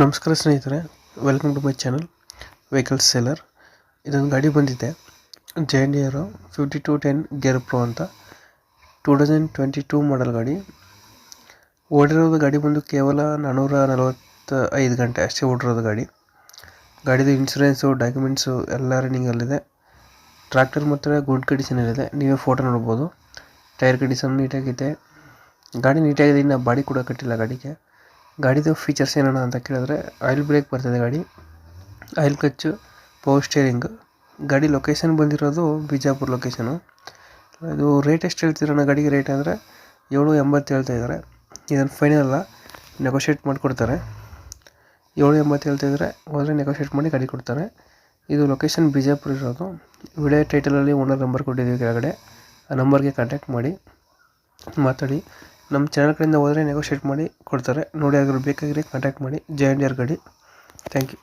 ನಮಸ್ಕಾರ ಸ್ನೇಹಿತರೆ welcome to my channel vehicle seller ಇದೊಂದು ಗಾಡಿ ಬಂದಿದೆ ಜೈಂಡಿಯರು fifty two ten gear pro ಅಂತ. Two thousand twenty two model ಗಾಡಿ. ಓಡಿರೋದು ಗಾಡಿ ಬಂದು ಕೇವಲ ನಾನ್ನೂರ ನಲವತ್ತ ಐದು ಗಂಟೆ ಅಷ್ಟೇ ಓಡಿರೋದು ಗಾಡಿ. ಗಾಡಿದು ಇನ್ಸೂರೆನ್ಸು ಡಾಕ್ಯುಮೆಂಟ್ಸು ಎಲ್ಲ ರನ್ನಿಂಗಲ್ಲಿದೆ ಟ್ರ್ಯಾಕ್ಟರ್ ಮಾತ್ರ ಗುಡ್ ಕಂಡೀಷನಲ್ಲಿದೆ ನೀವೇ ಫೋಟೋ ನೋಡ್ಬೋದು. ಟೈರ್ ಕಂಡೀಷನ್ ನೀಟಾಗಿದೆ ಗಾಡಿ ನೀಟಾಗಿದೆ ಇನ್ನು ಬಾಡಿ ಕೂಡ ಕಟ್ಟಿಲ್ಲ ಗಾಡಿಗೆ. ಗಾಡಿದು ಫೀಚರ್ಸ್ ಏನಣ್ಣ ಅಂತ ಕೇಳಿದ್ರೆ ಆಯಿಲ್ ಬ್ರೇಕ್ ಬರ್ತದೆ ಗಾಡಿ ಆಯಿಲ್ ಕ್ಲಚ್ಚು ಪವರ್ ಸ್ಟೇರಿಂಗ್ ಗಾಡಿ ಲೊಕೇಶನ್ ಬಂದಿರೋದು ಬಿಜಾಪುರ ಲೊಕೇಶನು ಇದು ರೇಟ್ ಎಷ್ಟು ಹೇಳ್ತೀರಣ್ಣ ಗಾಡಿಗೆ ರೇಟ್ ಅಂದರೆ, ಏಳು ಎಂಬತ್ತು ಹೇಳ್ತಾ ಇದ್ದಾರೆ. ಇದನ್ನು ಫೈನಲ್ ಅಲ್ಲ ನೆಗೋಷಿಯೇಟ್ ಮಾಡಿಕೊಡ್ತಾರೆ. ಏಳು ಎಂಬತ್ತು ಹೇಳ್ತಾ ಇದ್ದಾರೆ, ಹೋದರೆ ನೆಗೋಷಿಯೇಟ್ ಮಾಡಿ ಗಾಡಿ ಕೊಡ್ತಾರೆ. ಇದು ಲೊಕೇಶನ್ ಬಿಜಾಪುರ ಇರೋದು. ವಿಡಿಯೋ ಟೈಟಲಲ್ಲಿ ಓನರ್ ನಂಬರ್ ಕೊಟ್ಟಿದ್ದೀವಿ ಕೆಳಗಡೆ, ಆ ನಂಬರ್ಗೆ ಕಾಂಟ್ಯಾಕ್ಟ್ ಮಾಡಿ, ಮಾತಾಡಿ. ನಮ್ಮ ಚಾನಲ್ ಕಡೆಯಿಂದ ಹೋದರೆ ನೆಗೋಷಿಯೇಟ್ ಮಾಡಿ ಕೊಡ್ತಾರೆ. ನೋಡಿ ಯಾರಿಗಾದ್ರು ಬೇಕಾಗಿರೋ ಕಾಂಟ್ಯಾಕ್ಟ್ ಮಾಡಿ. ಜೆ ಎನ್ ಗಾಡಿ ಥ್ಯಾಂಕ್ ಯು